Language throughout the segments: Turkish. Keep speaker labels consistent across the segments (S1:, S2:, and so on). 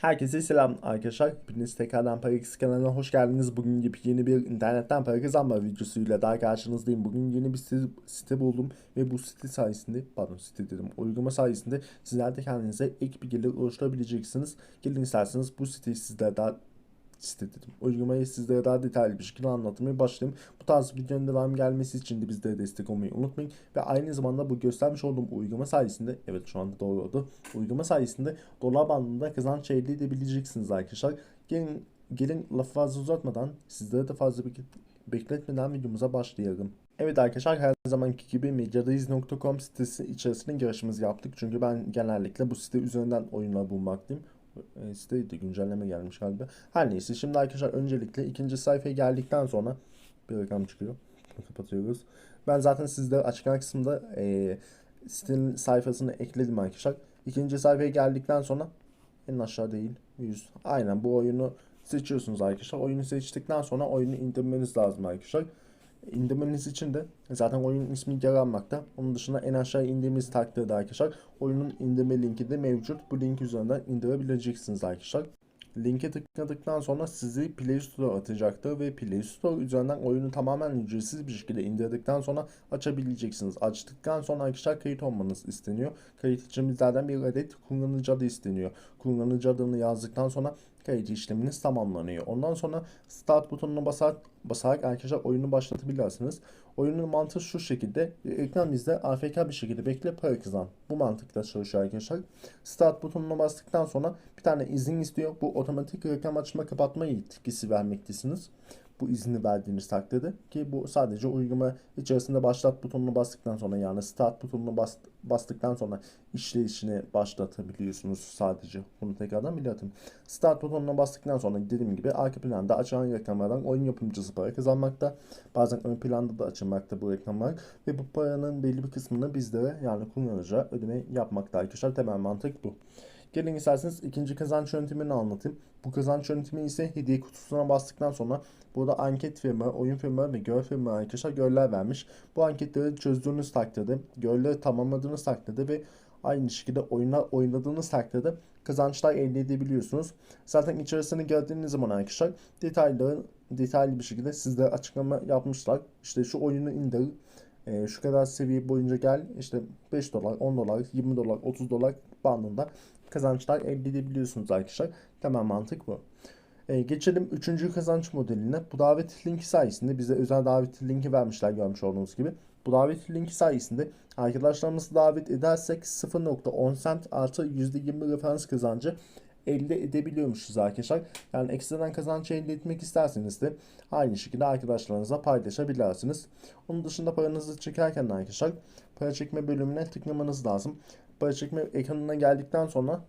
S1: Herkese selam arkadaşlar. Hepiniz tekrardan Parax kanalına hoş geldiniz. Bugün gibi yeni bir internetten para kazanma videosuyla daha karşınızdayım. Bugün yeni bir site, buldum ve bu site sayesinde, pardon site dedim, uygulama sayesinde sizler de kendinize ek bir gelir oluşturabileceksiniz. Gelin isterseniz bu siteyi sizlere daha site dedim. Uygulamayı sizlere daha detaylı bir şekilde anlatmaya başlayayım. Bu tarz videonun devam gelmesi için de bizlere destek olmayı unutmayın. Ve aynı zamanda bu göstermiş olduğum uygulama sayesinde, evet şu anda doğru oldu. Uygulama sayesinde dolar bandında kazanç elde edebileceksiniz arkadaşlar. Gelin, gelin lafı fazla uzatmadan sizlere de fazla bir bekletmeden videomuza başlayalım. Evet arkadaşlar her zamanki gibi medyadayız.com sitesi içerisinde girişimizi yaptık. Çünkü ben genellikle bu site üzerinden oyunlar bulmaktayım. E, siteye de güncelleme gelmiş galiba. Her neyse şimdi arkadaşlar öncelikle ikinci sayfaya geldikten sonra bir rakam çıkıyor. Kapatıyoruz. Ben zaten sizlere açıklama kısmında e, sitenin sayfasını ekledim arkadaşlar. İkinci sayfaya geldikten sonra en aşağı değil 100. Aynen bu oyunu seçiyorsunuz arkadaşlar. Oyunu seçtikten sonra oyunu indirmeniz lazım arkadaşlar. İndirmeniz için de zaten oyunun ismi yer almakta. Onun dışında en aşağı indiğimiz takdirde arkadaşlar oyunun indirme linki de mevcut. Bu link üzerinden indirebileceksiniz arkadaşlar. Linke tıkladıktan sonra sizi Play Store atacaktır ve Play Store üzerinden oyunu tamamen ücretsiz bir şekilde indirdikten sonra açabileceksiniz. Açtıktan sonra arkadaşlar kayıt olmanız isteniyor. Kayıt için bizlerden bir adet kullanıcı adı isteniyor. Kullanıcı adını yazdıktan sonra kayıt işleminiz tamamlanıyor. Ondan sonra Start butonuna basarak, basarak arkadaşlar oyunu başlatabilirsiniz. Oyunun mantığı şu şekilde. Ekran bizde AFK bir şekilde bekle para kazan. Bu mantıkla çalışıyor arkadaşlar. Start butonuna bastıktan sonra bir tane izin istiyor. Bu otomatik reklam açma kapatma yetkisi vermektesiniz bu izni verdiğiniz takdirde ki bu sadece uygulama içerisinde başlat butonunu bastıktan sonra yani start butonunu bas, bastıktan sonra işleyişini başlatabiliyorsunuz sadece. Bunu tekrardan belirteyim. Start butonuna bastıktan sonra dediğim gibi arka planda açılan reklamlardan oyun yapımcısı para kazanmakta. Bazen ön planda da açılmakta bu reklamlar ve bu paranın belli bir kısmını bizlere yani kullanıcıya ödeme yapmakta arkadaşlar. Temel mantık bu. Gelin isterseniz ikinci kazanç yöntemini anlatayım. Bu kazanç yöntemi ise hediye kutusuna bastıktan sonra burada anket firma, oyun firma ve göl firma arkadaşlar göller vermiş. Bu anketleri çözdüğünüz takdirde, gölleri tamamladığınız takdirde ve aynı şekilde oyunlar oynadığınız takdirde kazançlar elde edebiliyorsunuz. Zaten içerisine geldiğiniz zaman arkadaşlar detayları detaylı bir şekilde sizlere açıklama yapmışlar. İşte şu oyunu indir, e, şu kadar seviye boyunca gel işte 5 dolar, 10 dolar, 20 dolar, 30 dolar bandında kazançlar elde edebiliyorsunuz arkadaşlar. Temel mantık bu. Ee, geçelim 3. kazanç modeline. Bu davet linki sayesinde bize özel davet linki vermişler görmüş olduğunuz gibi. Bu davet linki sayesinde arkadaşlarımızı davet edersek 0.10 cent artı %20 referans kazancı elde edebiliyormuşuz arkadaşlar. Yani ekstradan kazanç elde etmek isterseniz de aynı şekilde arkadaşlarınızla paylaşabilirsiniz. Onun dışında paranızı çekerken arkadaşlar para çekme bölümüne tıklamanız lazım para çekme ekranına geldikten sonra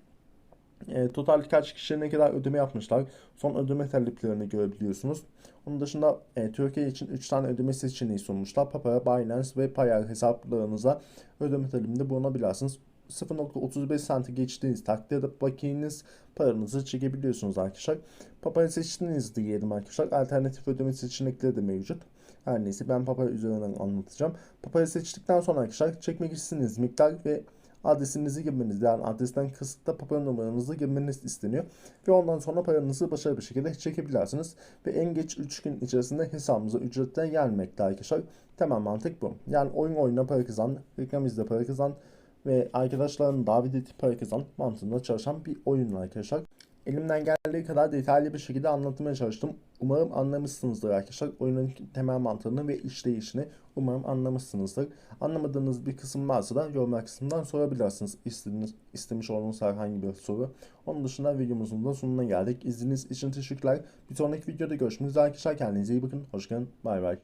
S1: e, total kaç kişiye ne kadar ödeme yapmışlar. Son ödeme taleplerini görebiliyorsunuz. Onun dışında e, Türkiye için 3 tane ödeme seçeneği sunmuşlar. Papaya, Binance ve Payer hesaplarınıza ödeme talebinde bulunabilirsiniz. 0.35 centi geçtiğiniz takdirde bakiyeniz paranızı çekebiliyorsunuz arkadaşlar. Papaya seçtiğiniz diyelim arkadaşlar. Alternatif ödeme seçenekleri de mevcut. Her neyse ben Papaya üzerinden anlatacağım. Papaya seçtikten sonra arkadaşlar çekmek istediğiniz miktar ve adresinizi girmeniz yani adresten kısıtlı papara numaranızı girmeniz isteniyor. Ve ondan sonra paranızı başarılı bir şekilde çekebilirsiniz. Ve en geç 3 gün içerisinde hesabınıza ücretten gelmekte arkadaşlar. Temel mantık bu. Yani oyun oyuna para kazan, reklam izle para kazan ve arkadaşların davet edip para kazan mantığında çalışan bir oyun arkadaşlar. Elimden geldiği kadar detaylı bir şekilde anlatmaya çalıştım. Umarım anlamışsınızdır arkadaşlar. Oyunun temel mantığını ve işleyişini umarım anlamışsınızdır. Anlamadığınız bir kısım varsa da yorumlar kısmından sorabilirsiniz. İstediğiniz, istemiş olduğunuz herhangi bir soru. Onun dışında videomuzun da sonuna geldik. İzlediğiniz için teşekkürler. Bir sonraki videoda görüşmek üzere arkadaşlar. Kendinize iyi bakın. Hoşçakalın. Bay bay.